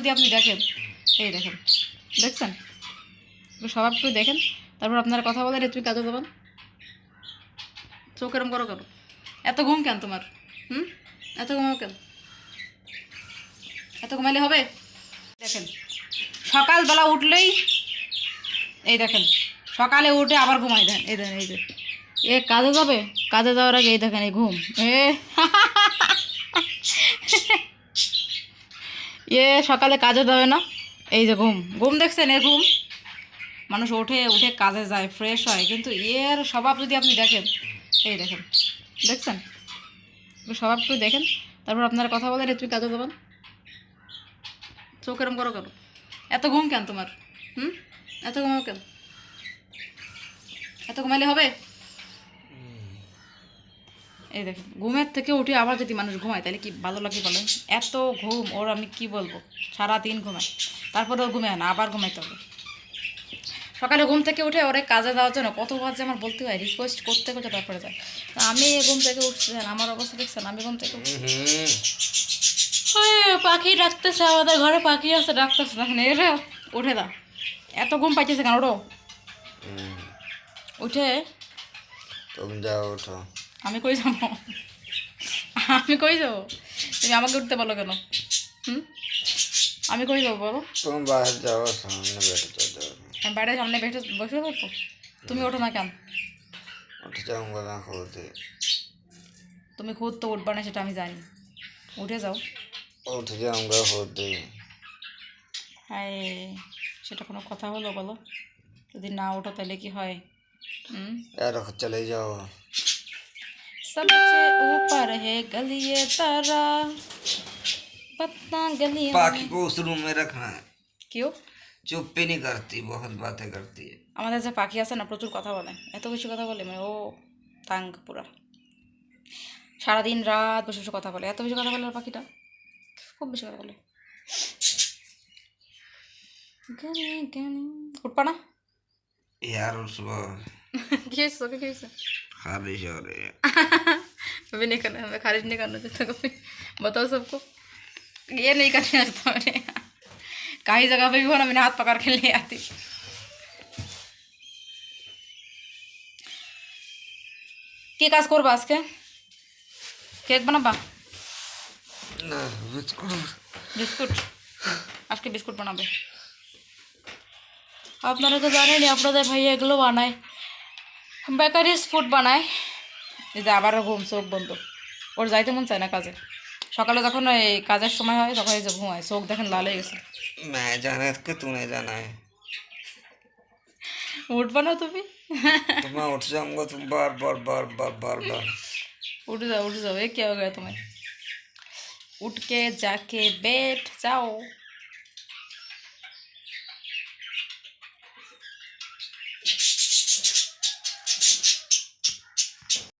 যদি আপনি দেখেন, এই দেখেন, দেখছেন? স্বভাব একটু দেখেন, তারপর আপনারা কথা বলেন তুমি কাজে দেবেন? চোখ এরম করো কেন? এত ঘুম কেন তোমার? হুম? এত ঘুমাও কেন? এত ঘুমাইলে হবে? দেখেন, সকালবেলা উঠলেই, এই দেখেন, সকালে উঠে আবার ঘুমাই দেন, এই দেখেন, এই যে। এ কাজে যাবে? কাজে যাওয়ার আগে এই দেখেন, এই ঘুম। এ এ, সকালে কাজে যাবে না? এই যে ঘুম। ঘুম দেখছেন এ ঘুম? মানুষ ওঠে, উঠে কাজে যায় ফ্রেশ হয়। কিন্তু এর স্বভাব যদি আপনি দেখেন, এই দেখেন, দেখছেন? স্বভাব একটু দেখেন, তারপর আপনারা কথা বলেন তুমি কাজে দেবেন চোখ এরম করো কেন? এত ঘুম কেন তোমার? হুম? এত ঘুমাও কেন? এত ঘুমাইলে হবে? এই দেখেন ঘুমের থেকে উঠে আবার যদি মানুষ ঘুমায় তাহলে কি ভালো লাগে বলেন? এত ঘুম ওর আমি কি বলব? সারা দিন ঘুমায়। তারপরে ওর ঘুমে না আবার ঘুমাইতে হবে। সকালে ঘুম থেকে উঠে ওরে কাজে যাওয়ার জন্য কতবার যে আমার বলতে হয় রিকোয়েস্ট করতে করতে তারপরে যায়। তা আমি ঘুম থেকে উঠছেন আমার অবস্থা দেখছেন? আমি ঘুম থেকে পাখি ডাকতেছে আমাদের ঘরে পাখি আছে ডাকতেছে দেখেন এরে উঠে দা। এত ঘুম পাইতেছে কেন ওরও উঠে। তুমি যাও ওঠো। আমি কই যাব? আমি কই যাব? তুমি আমাকে উঠতে বলো কেন? হুম? আমি কই যাব বলো? তুমি বাইরে যাও সামনে বেঠে যাও। আমি বাইরে সামনে বেঠে বসে পড়ব তুমি ওঠো না কেন? উঠে যাও না খুলতে। তুমি খুদ তো উঠবা না সেটা আমি জানি। উঠে যাও। উঠে যাব খুলতে। হ্যাঁ সেটা কোনো কথা হলো বলো? যদি না ওঠো তাহলে কি হয়? হুম? চলে যাও। सबसे ऊपर है गलिए तारा पत्ता गलिए पाखी को उस रूम में रखना है কেউ चुप भी नहीं करती बहुत बातें करती है আমাদের যে পাখি আছে না প্রচুর কথা বলে এত বেশি কথা বলে মানে ও তাঙ্গ পুরা সারাদিন রাত বসে বসে কথা বলে এত বেশি কথা বলে ওর পাখিটা খুব বেশি কথা বলে গানে গানে উঠবা না यार उस सुबह কি হয়েছে তোকে কি হয়েছে खारिश हो रही है अभी नहीं करना हमें खारिज नहीं करना चाहता कभी बताओ सबको ये नहीं करने आता मैंने कहीं जगह पे भी हो ना मैंने हाथ पकड़ के ले आती কি কাজ করবা আজকে কেক বানাবা ना बिस्कुट বিস্কুট আজকে বিস্কুট বানাবে আপনারা তো জানেনই আপনাদের ভাই এগুলো বানায় বেকারিজ ফুড বানায়। এই যে আবারও ঘুম চোখ বন্ধ। ওর যাইতে মন চায় না কাজে। সকালে যখন এই কাজের সময় হয় তখন এই যে ঘুমায় চোখ দেখেন লাল হয়ে গেছে। তুমি জানায় উঠবা না তুমি? উঠে তুমি বার বার বার বার বার বার। উঠে যাও উঠে যাও এ কে হয়ে তোমার? উঠকে যাকে বেট যাও।